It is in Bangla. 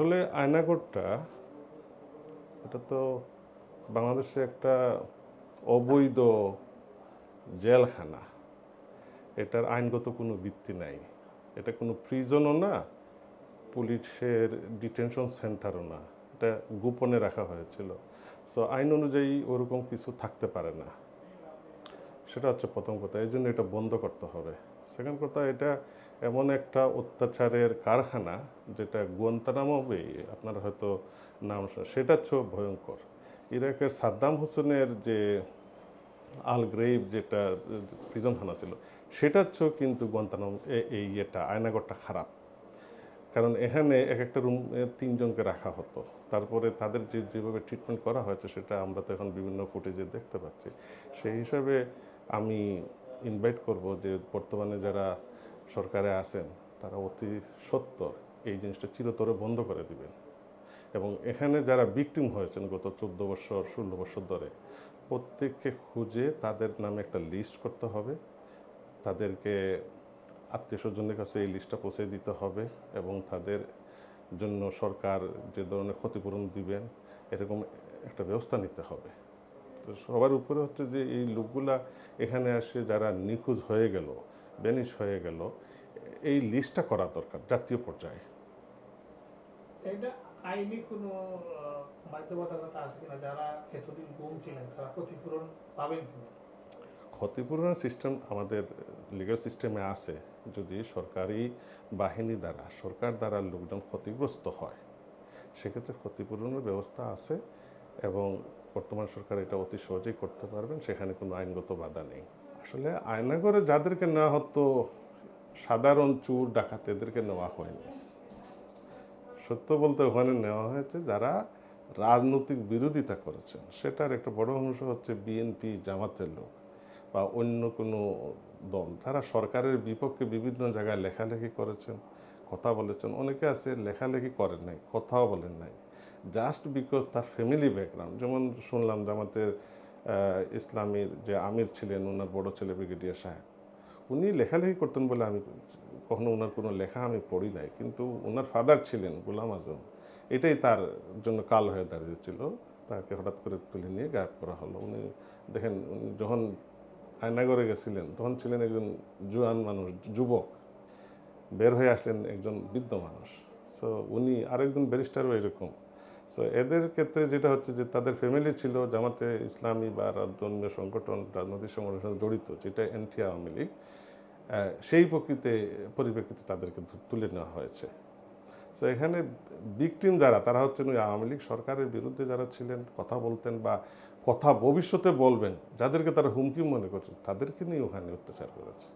আসলে আয়নাগরটা এটা তো বাংলাদেশে একটা অবৈধ জেলখানা। এটার আইনগত কোনো ভিত্তি নাই। এটা কোনো প্রিজনও না, পুলিশের ডিটেনশন সেন্টারও না। এটা গোপনে রাখা হয়েছিল। সো আইন অনুযায়ী ওরকম কিছু থাকতে পারে না। সেটা হচ্ছে প্রথম কথা, এই জন্য এটা বন্ধ করতে হবে। সেকেন্ড কথা, এটা এমন একটা অত্যাচারের কারখানা যেটা গুয়ান্তানামবে আপনারা হয়তো নাম সেটা হচ্ছে ভয়ঙ্কর। ইরাকের সাদ্দাম হোসেনের যে আল গ্রেভ যেটা প্রিজনখানা ছিল, সেটা হচ্ছে কিন্তু গুয়ান্তানাম এই ইয়েটা, আয়নাগরটা খারাপ। কারণ এখানে এক একটা রুমে তিনজনকে রাখা হতো। তারপরে তাদের যে, যেভাবে ট্রিটমেন্ট করা হয়েছে, সেটা আমরা তো এখন বিভিন্ন ফুটেজে দেখতে পাচ্ছি। সেই হিসাবে আমি ইনভাইট করব যে বর্তমানে যারা সরকারে আছেন, তারা অতি সত্তর এই জিনিসটা চিরতরে বন্ধ করে দিবেন। এবং এখানে যারা বিক্টিম হয়েছেন গত চোদ্দ বছর, ষোলো বছর ধরে, প্রত্যেককে খুঁজে তাদের নামে একটা লিস্ট করতে হবে। তাদেরকে আত্মীয় স্বজনের কাছে এই লিস্টটা পৌঁছে দিতে হবে এবং তাদের জন্য সরকার যে ধরনের ক্ষতিপূরণ দিবেন, এরকম একটা ব্যবস্থা নিতে হবে। তো সবার উপরে হচ্ছে যে এই লোকগুলা এখানে আসে যারা নিখোঁজ হয়ে গেল বেনিশ হয়ে গেল এই লিস্টটা করা দরকার জাতীয় পর্যায়ে। এটা আইনি কোনো বাধ্যবাধকতা আছে কিনা? যারা এতদিন গুম ছিলেন তারা ক্ষতিপূরণ পাবেন কিনা? ক্ষতিপূরণের সিস্টেম আমাদের লিগাল সিস্টেমে আছে। যদি সরকারি বাহিনী দ্বারা সরকার দ্বারা লোকজন ক্ষতিগ্রস্ত হয় সেক্ষেত্রে ক্ষতিপূরণের ব্যবস্থা আছে এবং বর্তমান সরকার এটা অতি সহজেই করতে পারবেন, সেখানে কোনো আইনগত বাধা নেই। আসলে আয়নাগরে যাদেরকে নেওয়া হতো, সাধারণ চুর, ডাকাত, এদেরকে নেওয়া হয়নি। সত্য বলতে ওখানে নেওয়া হয়েছে যারা রাজনৈতিক বিরোধিতা করেছেন। সেটার একটা বড় অংশ হচ্ছে বিএনপি জামাতের লোক বা অন্য কোনো দল। তারা সরকারের বিপক্ষে বিভিন্ন জায়গায় লেখালেখি করেছেন, কথা বলেছেন। অনেকে আছে লেখালেখি করেন নাই, কথাও বলেন নাই। জাস্ট বিকজ তার ফ্যামিলি ব্যাকগ্রাউন্ড যেমন শুনলাম জামাতের ইসলামীর যে আমির ছিলেন ওনার বড় ছেলে ব্রিগেডিয়ার সাহেব, উনি লেখালেখি করতেন বলে আমি কখনো ওনার কোনো লেখা আমি পড়ি নাই। কিন্তু ওনার ফাদার ছিলেন গোলাম আজম, এটাই তার জন্য কাল হয়ে দাঁড়িয়েছিল। তাকে হঠাৎ করে তুলে নিয়ে গায়েব করা হলো। উনি দেখেন, উনি যখন আয়নাগরে গেছিলেন, তখন ছিলেন একজন জুয়ান মানুষ, যুবক। বের হয়ে আসলেন একজন বৃদ্ধ মানুষ। সো উনি আরেকজন ব্যারিস্টারও এরকম। সো এদের ক্ষেত্রে যেটা হচ্ছে যে তাদের ফ্যামিলি ছিল জামাতে ইসলামী বা ধর্মীয় সংগঠন, রাজনৈতিক সংগঠনের সাথে জড়িত, যেটা এনটি আওয়ামী লীগ সেই প্রকৃতি, পরিপ্রেক্ষিতে তাদেরকে তুলে নেওয়া হয়েছে। সো এখানে ভিকটিম যারা, তারা হচ্ছেন ওই আওয়ামী লীগ সরকারের বিরুদ্ধে যারা ছিলেন, কথা বলতেন বা কথা ভবিষ্যতে বলবেন, যাদেরকে তারা হুমকি মনে করছে, তাদেরকে নিয়ে ওখানে অত্যাচার করেছে।